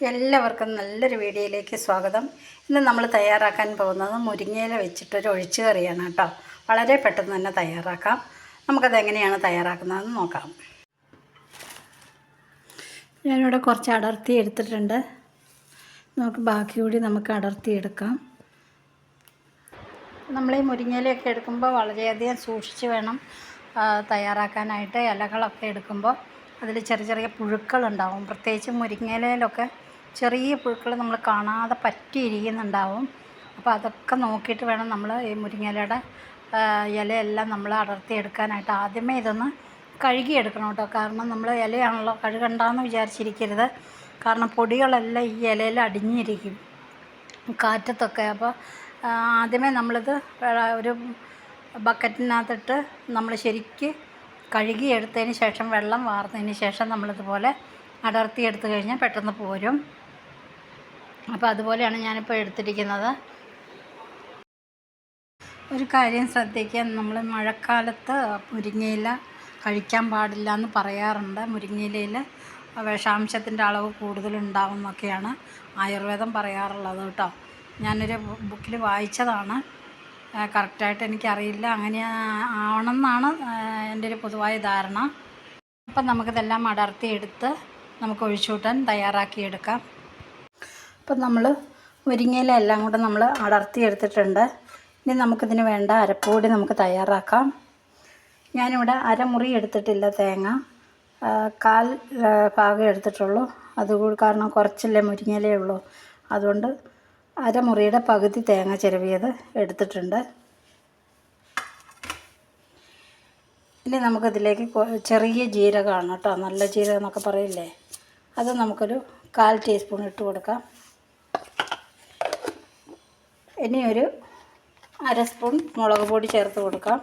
എല്ലാവർക്കും നല്ലൊരു വീഡിയോയിലേക്ക് സ്വാഗതം. ഇന്ന് നമ്മൾ തയ്യാറാക്കാൻ പോകുന്നത് മുരിങ്ങയില വെച്ചിട്ടൊരു ഒഴിച്ചു കറിയാണ് കേട്ടോ. വളരെ പെട്ടെന്ന് തന്നെ തയ്യാറാക്കാം. നമുക്കത് എങ്ങനെയാണ് തയ്യാറാക്കുന്നതെന്ന് നോക്കാം. ഞാനിവിടെ കുറച്ച് അടർത്തി എടുത്തിട്ടുണ്ട്. നമുക്ക് ബാക്കി കൂടി നമുക്ക് അടർത്തി എടുക്കാം. നമ്മൾ ഈ മുരിങ്ങയിലയൊക്കെ എടുക്കുമ്പോൾ വളരെയധികം സൂക്ഷിച്ച് വേണം തയ്യാറാക്കാനായിട്ട് ഇലകളൊക്കെ എടുക്കുമ്പോൾ. അതിൽ ചെറിയ ചെറിയ പുഴുക്കളുണ്ടാവും പ്രത്യേകിച്ച് മുരിങ്ങയിലയിലൊക്കെ ചെറിയ പുഴുക്കൾ നമ്മൾ കാണാതെ പറ്റിയിരിക്കുന്നുണ്ടാവും. അപ്പോൾ അതൊക്കെ നോക്കിയിട്ട് വേണം നമ്മൾ ഈ മുരിങ്ങയിലയുടെ ഇലയെല്ലാം നമ്മൾ അടർത്തിയെടുക്കാനായിട്ട് ആദ്യമേ ഇതൊന്ന് കഴുകിയെടുക്കണം കേട്ടോ. കാരണം നമ്മൾ ഇലയാണല്ലോ കഴുകണ്ടെന്ന് വിചാരിച്ചിരിക്കരുത്. കാരണം പൊടികളെല്ലാം ഈ ഇലയിൽ അടിഞ്ഞിരിക്കും കാറ്റത്തൊക്കെ. അപ്പോൾ ആദ്യമേ നമ്മളിത് ഒരു ബക്കറ്റിനകത്തിട്ട് നമ്മൾ ശരിക്ക് കഴുകി എടുത്തതിന് ശേഷം വെള്ളം വാർന്നതിന് ശേഷം നമ്മളിതുപോലെ അടർത്തിയെടുത്ത് കഴിഞ്ഞാൽ പെട്ടെന്ന് പോരും. അപ്പോൾ അതുപോലെയാണ് ഞാനിപ്പോൾ എടുത്തിരിക്കുന്നത്. ഒരു കാര്യം ശ്രദ്ധിക്കുക നമ്മൾ മഴക്കാലത്ത് മുരിങ്ങയില കഴിക്കാൻ പാടില്ല എന്ന് പറയാറുണ്ട്. മുരിങ്ങയിലയിൽ വിഷാംശത്തിന്റെ അളവ് കൂടുതലുണ്ടാവും എന്നൊക്കെയാണ് ആയുർവേദം പറയാറുള്ളത് കേട്ടോ. ഞാനൊരു ബുക്കിൽ വായിച്ചതാണ്. കറക്റ്റായിട്ട് എനിക്കറിയില്ല. അങ്ങനെ ആവണമെന്നാണ് എന്റെ ഒരു പൊതുവായ ധാരണ. അപ്പം നമുക്കിതെല്ലാം അടർത്തി എടുത്ത് നമുക്ക് ഒഴിച്ചുകൂട്ടാൻ തയ്യാറാക്കിയെടുക്കാം. അപ്പം നമ്മൾ മുരിങ്ങയില എല്ലാം കൂടെ നമ്മൾ അടർത്തി എടുത്തിട്ടുണ്ട്. ഇനി നമുക്കിതിന് വേണ്ട അരപ്പുകൂടി നമുക്ക് തയ്യാറാക്കാം. ഞാനിവിടെ അരമുറി എടുത്തിട്ടില്ല തേങ്ങ. കാൽ ഭാഗം എടുത്തിട്ടുള്ളൂ. അതുകൂടി കാരണം കുറച്ചല്ലേ മുരിങ്ങയിലേ ഉള്ളൂ. അതുകൊണ്ട് അരമുറിയുടെ പകുതി തേങ്ങ ചിരവിയത് എടുത്തിട്ടുണ്ട്. ഇനി നമുക്കിതിലേക്ക് ചെറിയ ജീരകമാണ് കേട്ടോ. നല്ല ജീരകം എന്നൊക്കെ പറയില്ലേ? അത് നമുക്കൊരു കാൽ ടീസ്പൂൺ ഇട്ട് കൊടുക്കാം. ഇനി ഒരു അര സ്പൂൺ മുളക് പൊടി ചേർത്ത് കൊടുക്കാം.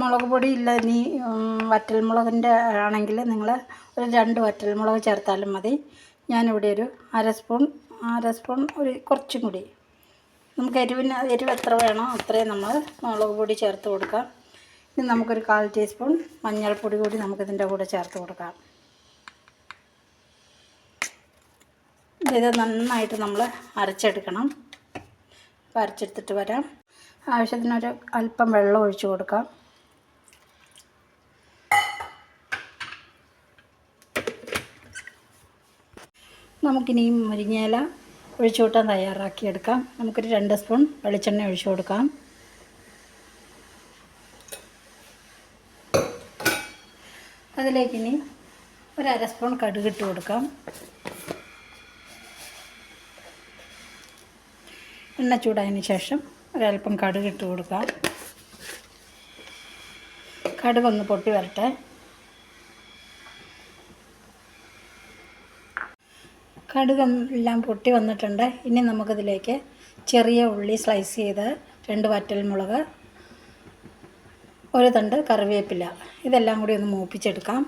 മുളക് പൊടി ഇല്ല വറ്റൽ വറ്റൽമുളകിന്റെ ആണെങ്കിൽ നിങ്ങൾ ഒരു രണ്ട് വറ്റൽമുളക് ചേർത്താലും മതി. ഞാനിവിടെ ഒരു അര സ്പൂൺ അര സ്പൂൺ ഒരു കുറച്ചും കൂടി. നമുക്ക് എരിവിന് എരിവ് എത്ര വേണോ അത്രയും നമ്മൾ മുളക് പൊടി ചേർത്ത് കൊടുക്കാം. ഇനി നമുക്കൊരു കാൽ ടീസ്പൂൺ മഞ്ഞൾപ്പൊടി കൂടി നമുക്കിതിന്റെ കൂടെ ചേർത്ത് കൊടുക്കാം. ഇത് നന്നായിട്ട് നമ്മൾ അരച്ചെടുക്കണം. അപ്പോൾ അരച്ചെടുത്തിട്ട് വരാം. ആവശ്യത്തിനൊരു അല്പം വെള്ളം ഒഴിച്ചു കൊടുക്കാം. നമുക്കിനി മുരിങ്ങയില ഒഴിച്ചു കൂട്ടാൻ തയ്യാറാക്കിയെടുക്കാം നമുക്കൊരു രണ്ട് സ്പൂൺ വെളിച്ചെണ്ണ ഒഴിച്ചു കൊടുക്കാം. അതിലേക്കിനി ഒരു അര സ്പൂൺ കടുക് കൊടുക്കാം. എണ്ണ ചൂടായതിന് ശേഷം ഒരൽപ്പം കടുക് ഇട്ട് കൊടുക്കാം. കടുകൊന്ന് പൊട്ടി വരട്ടെ. കടുക് എല്ലാം പൊട്ടി വന്നിട്ടുണ്ട്. ഇനി നമുക്കിതിലേക്ക് ചെറിയ ഉള്ളി സ്ലൈസ് ചെയ്ത് രണ്ട് വറ്റൽമുളക് ഒരു തണ്ട് കറിവേപ്പില ഇതെല്ലാം കൂടി ഒന്ന് മൂപ്പിച്ചെടുക്കാം.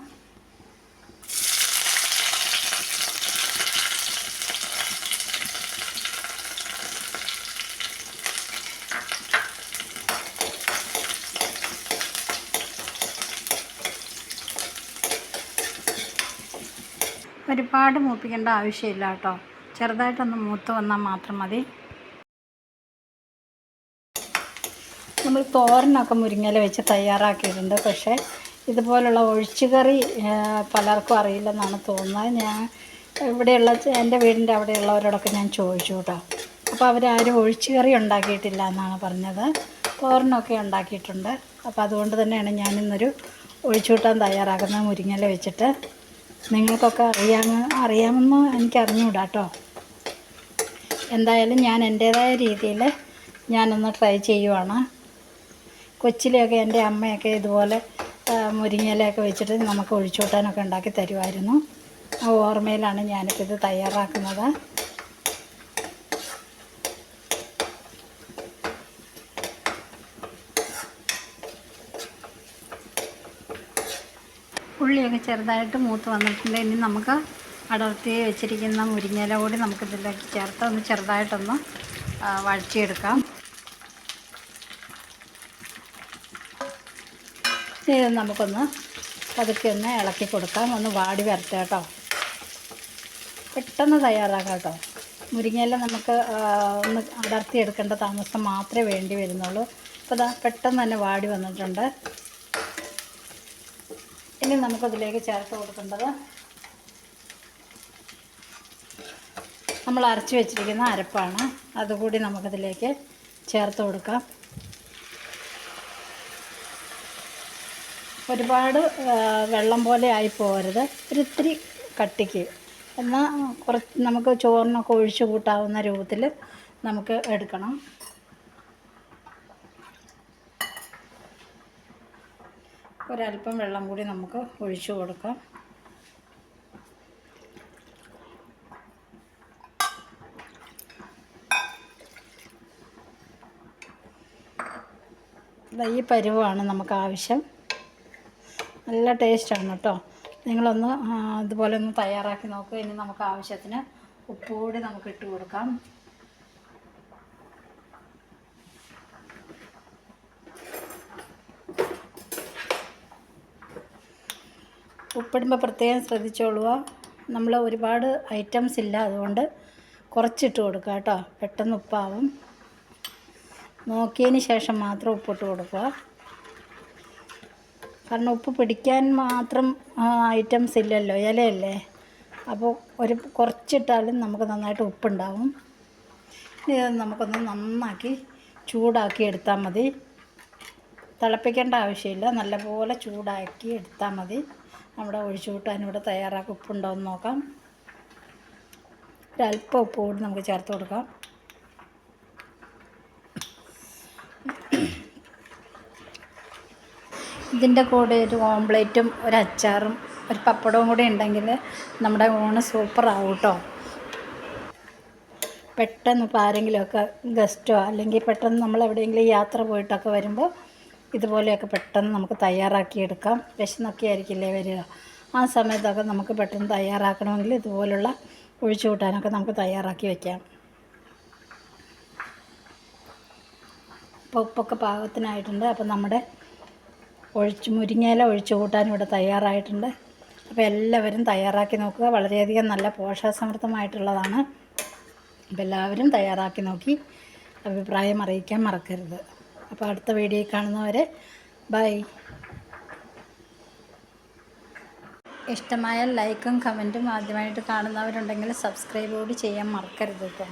ഒരുപാട് മൂപ്പിക്കേണ്ട ആവശ്യമില്ല കേട്ടോ. ചെറുതായിട്ടൊന്ന് മൂത്ത് വന്നാൽ മാത്രം മതി. നമ്മൾ തോരനൊക്കെ മുരിങ്ങല വെച്ച് തയ്യാറാക്കിയിട്ടുണ്ട്. പക്ഷേ ഇതുപോലുള്ള ഒഴിച്ചുകറി പലർക്കും അറിയില്ലെന്നാണ് തോന്നുന്നത്. ഞാൻ ഇവിടെയുള്ള എന്റെ വീടിന്റെ അവിടെയുള്ളവരോടൊക്കെ ഞാൻ ചോദിച്ചു കേട്ടോ. അപ്പോൾ അവരാരും ഒഴിച്ചുകറി ഉണ്ടാക്കിയിട്ടില്ല എന്നാണ് പറഞ്ഞത്. തോരനൊക്കെ ഉണ്ടാക്കിയിട്ടുണ്ട്. അപ്പോൾ അതുകൊണ്ട് തന്നെയാണ് ഞാനിന്നൊരു ഒഴിച്ചുകൂട്ടാൻ തയ്യാറാക്കുന്നത് മുരിങ്ങല വെച്ചിട്ട് നിങ്ങൾക്കൊക്കെ അറിയാമോ? അറിയാമെന്ന് എനിക്ക് കേട്ടോ എന്തായാലും ഞാൻ എന്റേതായ രീതിയിൽ ഞാനൊന്ന് ട്രൈ ചെയ്യുവാണ്. കൊച്ചിലെയൊക്കെ എന്റെ അമ്മയൊക്കെ ഇതുപോലെ മുരിങ്ങയിലൊക്കെ വെച്ചിട്ട് നമുക്ക് ഒഴിച്ചുകൂട്ടാനൊക്കെ ഉണ്ടാക്കി തരുമായിരുന്നു ആ ഓർമ്മയിലാണ് ഞാനിപ്പോൾ ഇത് തയ്യാറാക്കുന്നത്. ഉള്ളിയൊക്കെ ചെറുതായിട്ട് മൂത്ത് വന്നിട്ടുണ്ട്. ഇനി നമുക്ക് അടർത്തി വെച്ചിരിക്കുന്ന മുരിങ്ങയില കൂടി നമുക്ക് ഇതിലേക്ക് ചേർത്ത് ഒന്ന് ചെറുതായിട്ടൊന്ന് വഴച്ചിയെടുക്കാം ഇത് നമുക്കൊന്ന് പതുക്കെ ഒന്ന് ഇളക്കി കൊടുക്കാം. ഒന്ന് വാടി വരട്ടെ കേട്ടോ. പെട്ടെന്ന് തയ്യാറാക്കാം കേട്ടോ. മുരിങ്ങയില നമുക്ക് ഒന്ന് അടർത്തിയെടുക്കേണ്ട താമസം മാത്രമേ വേണ്ടി വരുന്നുള്ളൂ. അപ്പോൾ ഇതാ പെട്ടെന്ന് തന്നെ വാടി വന്നിട്ടുണ്ട്. ഇനി നമുക്കതിലേക്ക് ചേർത്ത് കൊടുക്കേണ്ടത് നമ്മൾ അരച്ച് വെച്ചിരിക്കുന്ന അരപ്പാണ്. അതുകൂടി നമുക്കതിലേക്ക് ചേർത്ത് കൊടുക്കാം. ഒരുപാട് വെള്ളം പോലെ ആയി പോകരുത് ഒരിത്തിരി കട്ടിക്ക്. എന്നാൽ കുറച്ച് നമുക്ക് ചോറിനൊക്കെ ഒഴിച്ചു കൂട്ടാവുന്ന രൂപത്തിൽ നമുക്ക് എടുക്കണം. ഒരല്പം വെള്ളം കൂടി നമുക്ക് ഒഴിച്ചു കൊടുക്കാം. ഈ പരുവമാണ് നമുക്ക് ആവശ്യം. നല്ല ടേസ്റ്റാണ് കേട്ടോ. നിങ്ങളൊന്ന് ഇതുപോലെ ഒന്ന് തയ്യാറാക്കി നോക്കുക ഇനി നമുക്ക് ആവശ്യത്തിന് ഉപ്പ് കൂടി നമുക്ക് ഇട്ട് കൊടുക്കാം. ഉപ്പിടുമ്പോൾ പ്രത്യേകം ശ്രദ്ധിച്ചോളുക. നമ്മൾ ഒരുപാട് ഐറ്റംസ് ഇല്ല അതുകൊണ്ട് കുറച്ചിട്ട് കൊടുക്കുക കേട്ടോ. പെട്ടെന്ന് ഉപ്പാവും. നോക്കിയതിന് ശേഷം മാത്രം ഉപ്പിട്ട് കൊടുക്കുക. കാരണം ഉപ്പ് പിടിക്കാൻ മാത്രം ഐറ്റംസ് ഇല്ലല്ലോ ഇലയല്ലേ? അപ്പോൾ ഒരു കുറച്ചിട്ടാലും നമുക്ക് നന്നായിട്ട് ഉപ്പുണ്ടാവും. ഇത് നമുക്കൊന്ന് നന്നാക്കി ചൂടാക്കി എടുത്താൽ മതി. തിളപ്പിക്കേണ്ട ആവശ്യമില്ല. നല്ലപോലെ ചൂടാക്കി എടുത്താൽ മതി. നമ്മുടെ ഒഴിച്ചു കൂട്ടാൻ ഇവിടെ തയ്യാറാക്കി ഉപ്പുണ്ടോ എന്ന് നോക്കാം. ഒരല്പം ഉപ്പ് കൂടി നമുക്ക് ചേർത്ത് കൊടുക്കാം. ഇതിന്റെ കൂടെ ഒരു ഓംപ്ലേറ്റും ഒരു അച്ചാറും ഒരു പപ്പടവും കൂടി ഉണ്ടെങ്കിൽ നമ്മുടെ ഊണ് സൂപ്പറാവും കേട്ടോ. പെട്ടെന്ന് ഇപ്പോൾ ആരെങ്കിലുമൊക്കെ ഗസ്റ്റോ അല്ലെങ്കിൽ പെട്ടെന്ന് നമ്മൾ എവിടെയെങ്കിലും യാത്ര പോയിട്ടൊക്കെ വരുമ്പോൾ ഇതുപോലെയൊക്കെ പെട്ടെന്ന് നമുക്ക് തയ്യാറാക്കിയെടുക്കാം. വിശന്നൊക്കെ ആയിരിക്കില്ലേ വരിക. ആ സമയത്തൊക്കെ നമുക്ക് പെട്ടെന്ന് തയ്യാറാക്കണമെങ്കിൽ ഇതുപോലുള്ള ഒഴിച്ചു കൂട്ടാനൊക്കെ നമുക്ക് തയ്യാറാക്കി വയ്ക്കാം അപ്പോൾ ഉപ്പൊക്കെ പാകത്തിനായിട്ടുണ്ട്. അപ്പോൾ നമ്മുടെ ഒഴിച്ച് മുരിങ്ങയില ഒഴിച്ചു കൂട്ടാൻ ഇവിടെ തയ്യാറായിട്ടുണ്ട്. അപ്പോൾ എല്ലാവരും തയ്യാറാക്കി നോക്കുക. വളരെയധികം നല്ല പോഷകസമൃദ്ധമായിട്ടുള്ളതാണ്. അപ്പോൾ എല്ലാവരും തയ്യാറാക്കി നോക്കി. അഭിപ്രായം അറിയിക്കാൻ മറക്കരുത്. അപ്പോൾ അടുത്ത വീഡിയോ കാണുന്നവരെ ബൈ. ഇഷ്ടമായ ലൈക്കും കമന്റും ആദ്യമായിട്ട് കാണുന്നവരുണ്ടെങ്കിൽ സബ്സ്ക്രൈബ് കൂടി ചെയ്യാൻ മറക്കരുത് കേട്ടോ.